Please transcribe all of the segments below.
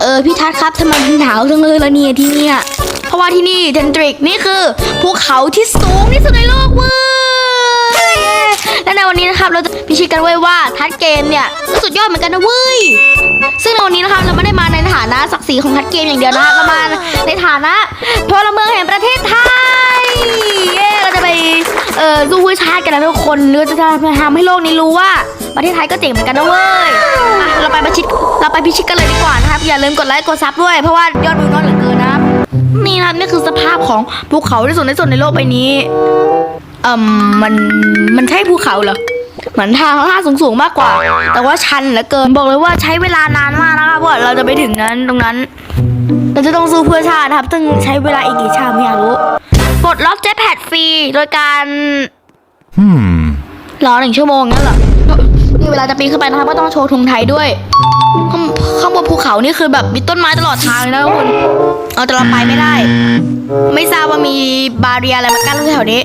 เออพี่ทัศครับทำไมหนาวจังเลยละเนี่ยที่เนี่ยเพราะว่าที่นี่เทนดริกนี่คือภูเขาที่สูงที่สุดในโลกเว้ยและในวันนี้นะครับเราจะพิชิตกันเว้ว่าทัศเกมเนี่ยก็สุดยอดเหมือนกันนะเว้ยซึ่งในวันนี้นะครับเราไม่ได้มาในฐานะศักดิ์ศรีของทัศเกมอย่างเดียวนะครับเรามาในฐานะพลเมืองแห่งประเทศไทยเย้เราจะไปเออสู้เพื่อชาติกันนะทุกคนเราจะทำให้โลกนี้รู้ว่า ประเทศไทยก็เจ๋งเหมือนกันนะเว้ยอะเราไปประชิดเราไปพิชิตกันเลยดีกว่านะครับ อย่าลืมกดไลค์กดซับด้วย เพราะว่ายอดวิวน้อยเหลือเกินนะครับ นี่นะครับนี่คือสภาพของภูเขาที่สูงที่สุดในโลกใบนี้เอ่มมันมันใช่ภูเขาเหรอเหมือนทางลาดสูงๆมากกว่า แต่ว่าชันเหลือเกินบอกเลยว่าใช้เวลานานมากนะครับเพราะเราจะไปถึงนั้นตรงนั้น เราจะต้องสู้เพื่อชาตินะครับซึ่งใช้เวลาอีกกี่ชาติไม่อยากรู้ปลดล็อกเจ็ตแพดฟรีโดยการ Hmm. รอหนึ่งชั่วโมงงั้นเหรอ นี่เวลาจะปีนขึ้นไปนะครับก็ต้องโชว์ธงไทยด้วยข้างข้างบนภูเขานี่คือแบบมีต้นไม้ตลอดทางเลยนะทุกคนเอาแต่เราไปไม่ได้ ไม่ทราบว่ามีบาเรียอะไรมากั้นแถวนี้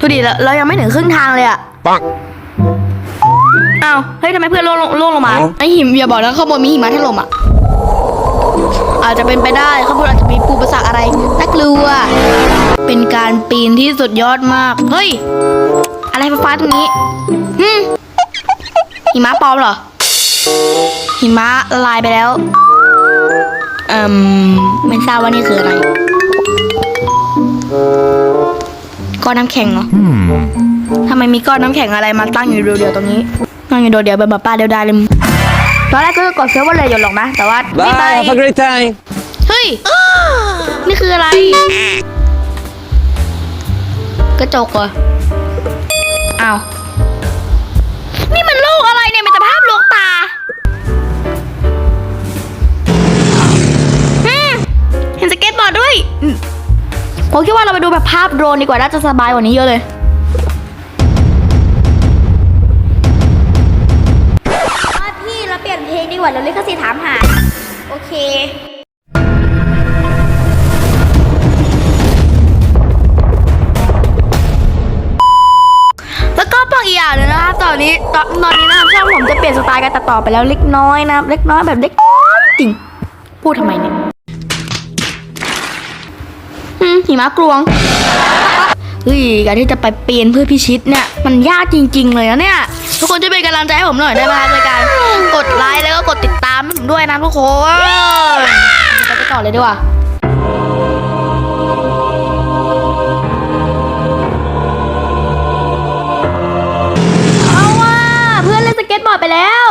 ดูดิเราเรายังไม่ถึงครึ่งทางเลยอะ Bonk. อ้าวเฮ้ยทำไมเพื่อนล่วงลงล่วงลงมาอ๋อไอหิมอย่าบอกนะข้างบนมีหิมะถล่มอะอาจจะเป็นไปได้ข้างบนอาจจะมีปูประสากอะไรน่ากลัว เป็นการปีนที่สุดยอดมาก เฮ้ย อะไรฟ้าๆตรงนี้ฮึมหิมะปลอมเหรอ หิมะละลายไปแล้วเอ่มไม่ทราบว่านี่คืออะไรก้อนน้ำแข็งเหรอ Hmm. ทำไมมีก้อนน้ำแข็งอะไรมาตั้งอยู่เดียวๆตรงนี้ตั้งอยู่เดียวๆเป็นแบบป้าเดียวดายเลยตอนแรกก็กดเซิร์ฟเวอร์เลยหยดหรอกนะ แต่ว่าไม่ไป Bye. Have a great time. เฮ้ย นี่คืออะไร กระจกเหรออ้าว นี่มันโลกอะไรเนี่ยมีแต่ภาพลวงตาอืมเห็นสเก็ตบอร์ดด้วยอืมผมคิดว่าเราไปดูแบบภาพโดรนดีกว่าน่าจะสบายกว่านี้เยอะเลย นเพลงดีกว่าเราลิขสิทธิ์ถามหา โอเคแล้วก็บอกอีกอย่างนึงนะครับตอนนี้ตอนตอนนี้นะครับช่องผมจะเปลี่ยนสไตล์การตัดต่อไปแล้วเล็กน้อยนะเล็กน้อยแบบเล็กน้อยจริงพูดทำไมเนี่ยอืมหิมะกลวงเฮ้ยการที่จะไปเปลี่ยนเพื่อพิชิตเนี่ย มันยากจริง ๆ เลยนะเนี่ย ทุกคนช่วยเป็นกำลังใจให้ผมหน่อยได้ไหมครับโดยการกดไลค์แล้วก็กดติดตามให้ผมด้วยนะทุกคนไปต่อเลยดีกว่าเอาว่าเพื่อนเล่นสเก็ตบอร์ดไปแล้ว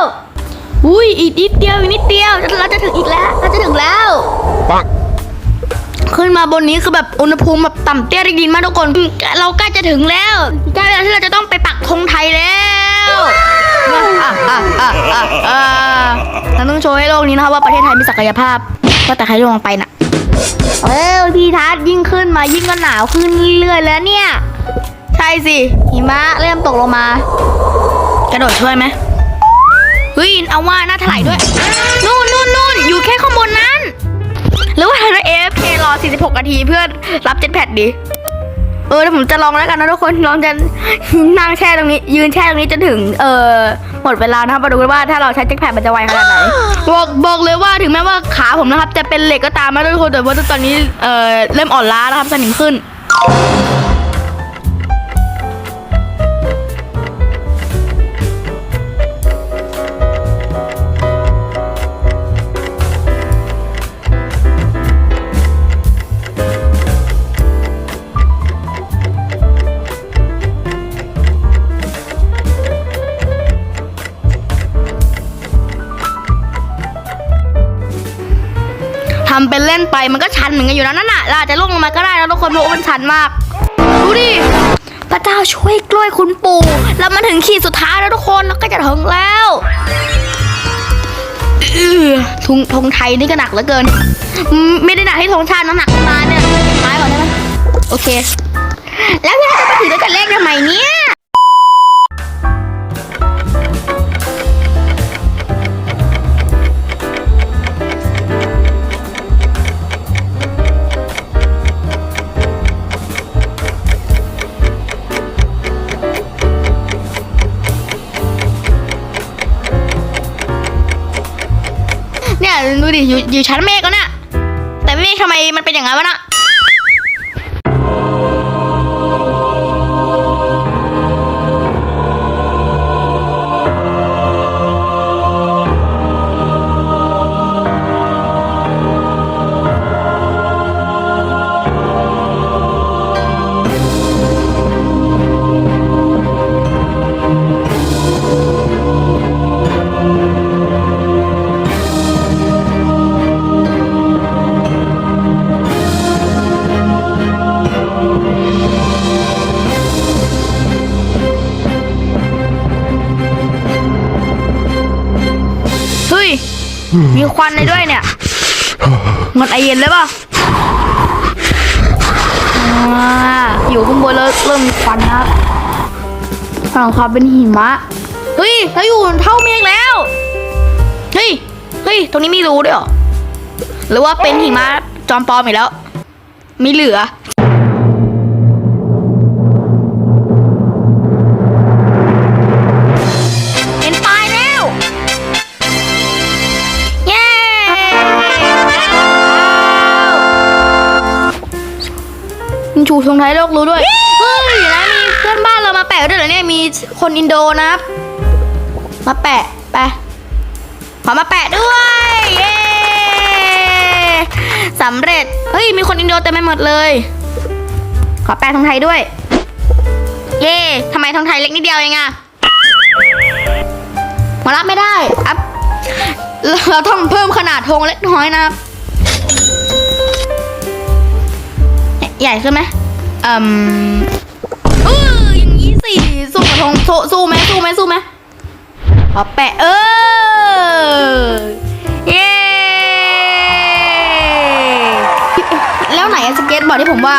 อุ้ยอีกนิดเดียวอีกนิดเดียวเราจะถึงอีกแล้วเราจะถึงแล้ว Bonk. ขึ้นมาบนนี้คือแบบอุณหภูมิแบบต่ำเตี้ยได้ยินมากทุกคน เราใกล้จะถึงแล้วใกล้เวลาที่เราจะต้องไป โชว์ให้โลกนี้นะครับว่าประเทศไทยมีศักยภาพก็แต่ใครลงไปน่ะเออพี่ทัศยิ่งขึ้นมายิ่งก็หนาวขึ้นเรื่อยๆแล้วเนี่ย ใช่สิหิมะเริ่มตกลงมา กระโดดช่วยไหมเฮ้ยเอาว่าหน้าถลายด้วยนู่นนู่นนู่นอยู่แค่ข้างบนนั้นหรือว่าเรา AFK รอ 46 นาทีเพื่อรับเจ็ตแพดดี เออเดี๋ยวผมจะลองแล้วกันนะทุกคนลองจะนั่งแช่ตรงนี้ ยืนแช่ตรงนี้จนถึงเออหมดเวลานะครับมาดูกันว่าถ้าเราใช้แจ็คแพดมันจะไวขนาดไหนบอกบอกเลยว่าถึงแม้ว่าขาผมนะครับจะเป็นเหล็กก็ตามนะทุกคนแต่ว่าตอนนี้เออเริ่มอ่อนล้านะครับสนิมขึ้น ทำเป็นเล่นไปมันก็ชันเหมือนกันอยู่นะนั่นน่ะเราอาจจะล่วงลงมาก็ได้นะทุกคนเพราะว่ามันชันมาก ดูดิพระเจ้าช่วยกล้วยคุณปู่แล้วมันถึงขีดสุดท้ายแล้วทุกคนแล้วก็จะถึงแล้วออทุงธงไทยนี่ก็หนักเหลือเกิน ไม่ได้หนักที่ธงชาติน้ำหนักมาเนี่ยไม้ก่อนได้ไหมโอเค แล้วพี่จะมาถือด้วกันเลขทำไมเนี่ย อยู่อยู่ชั้นเมฆแล้วนี่ยแต่เมฆทำไมมันเป็นอย่างนั้นวะน่ะ มีควันเลยด้วยเนี่ยมันไอเย็นเลยป่ะอ่าอยู่ข้างบนแล้วเริ่มมีควันนะครับฝั่งควาเป็นหิมะ เฮ้ยเราอยู่เท่าเมฆแล้ว เฮ้ย เฮ้ย ตรงนี้มีรูด้วยหรอ หรือว่าเป็นหิมะจอมปลอมอีกแล้ว มีเหลือ ธงไทยโลกรู้ด้วย เฮ้ยนะมีเพื่อนบ้านเรามาแปะด้วยเหรอเนี่ย มีคนอินโดนะครับ มาแปะไปขอมาแปะด้วย เย้สำเร็จ เฮ้ย มีคนอินโดเต็มไปหมดเลย ขอแปะธงไทยด้วย เย้ทำไมธงไทยเล็กนิดเดียวเองอะมารับไม่ได้อัพเราต้องเพิ่มขนาดธงเล็กน้อยนะครับ ใหญ่ขึ้นไหม อืมเอออย่างนี้สิสู้กับธงสู้สู้ไหมสู้ไหมสู้ไหมขอแปะเออเย้แล้วไหนอะสเก็ตบอร์ดที่ผมว่า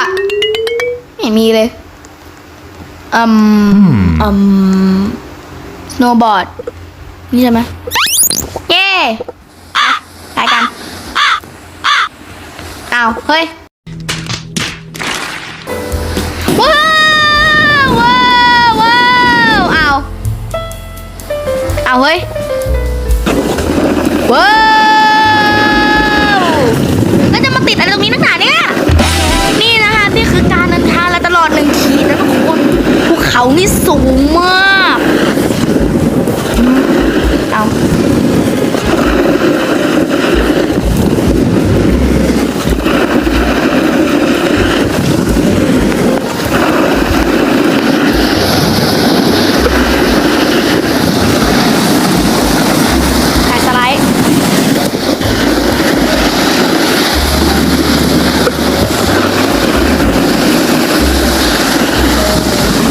ไม่มีเลยอืมอืมสโนว์บอร์ดนี่ใช่ไหมเย้ไปกันเอาวเฮ้ย เอาเฮ้ยเว้ยวแล้วจะมาติดอะไรตรงนี้นักหนาเนี่ย นี่นะคะนี่คือการเดินทางและตลอดหนึ่งขีดนะทุกคนภูเขานี่สูงมาก เอา ถ่ายสไลด์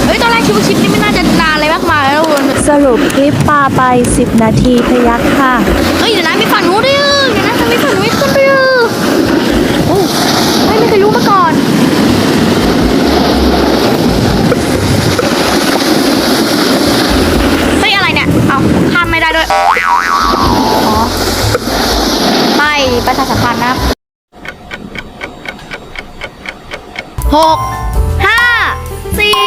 เฮ้ย ตอนแรกคิดว่าคลิปนี้ไม่น่าจะนานอะไรมากมายแล้วทุกคน สรุปคลิปปาไป 10 นาทีพยักค่ะ เฮ้ยเดี๋ยวนะมีฝั่งนู้นด้วยเดี๋ยวนะทำไมฝั่งนู้นไม่ขึ้นด้วยโอ้ไม่ไม่เคยรู้มาก่อน เฮ้ยอะไรเนี่ย เอาข้ามไม่ได้ด้วย อ๋อ ไม่ประชาสัมพันธ์นะหกห้าสี่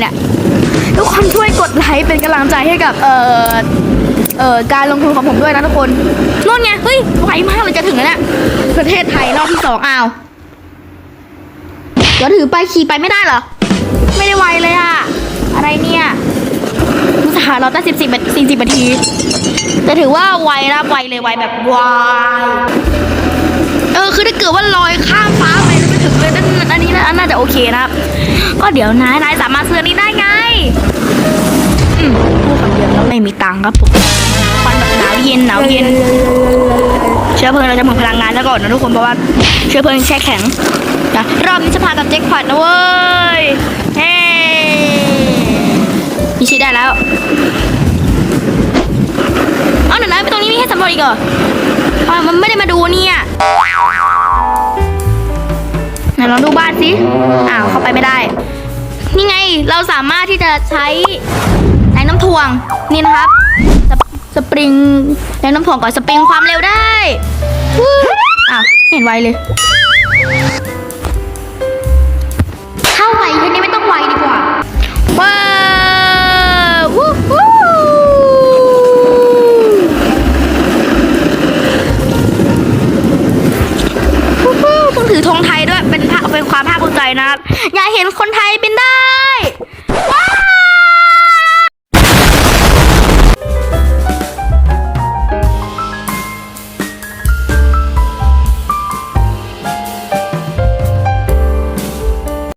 เราบังคับยังไงเนี่ยทุกคนช่วยกดไลค์เป็นกำลังใจให้กับเอ่อเอ่อการลงทุนของผมด้วยนะทุกคนนู่นไงเฮ้ยไวมากเลยจะถึงแล้วเนี่ยประเทศไทยรอบที่สองอ้าวเดี๋ยวถือไปขี่ไปไม่ได้เหรอ ไม่ได้ไวเลยอะอะไรเนี่ยมุสาเราตั้งสิบสิบสี่สิบนาที แต่ถือว่าไวนะไวเลยไวแบบวายเออคือถ้าเกิดว่าลอยข้าม นน่าจะโอเคนะครับ ก็เดี๋ยวนายนายสามารถซื้อนี้ได้ไงพูดคำเดียวแล้วไม่มีตังค์ครับผมควันแบบหนาวเย็นหนาวเย็น เชื้อเพลิงเราจะหมดพลังงานแล้วก่อนนะทุกคนเพราะว่าเชื้อเพลิงแช่แข็งนะรอบนี้จะพากับแจ็คพอตนะเว้ยเฮ้มีชีได้แล้วเอาเดี๋ยวนะตรงนี้มีให้สำรวจอีกเหรอมันไม่ได้มาดูเนี่ย ลองดูบ้านสิอ้าวเข้าไปไม่ได้ นี่ไงเราสามารถที่จะใช้แรงน้ำถ่วงนี่นะครับสปสปริงแรงน้ำถ่วงก่อนสปริงความเร็วได้อ้าวเห็นไวเลย ใจนะ อย่าเห็นคนไทยเป็นได้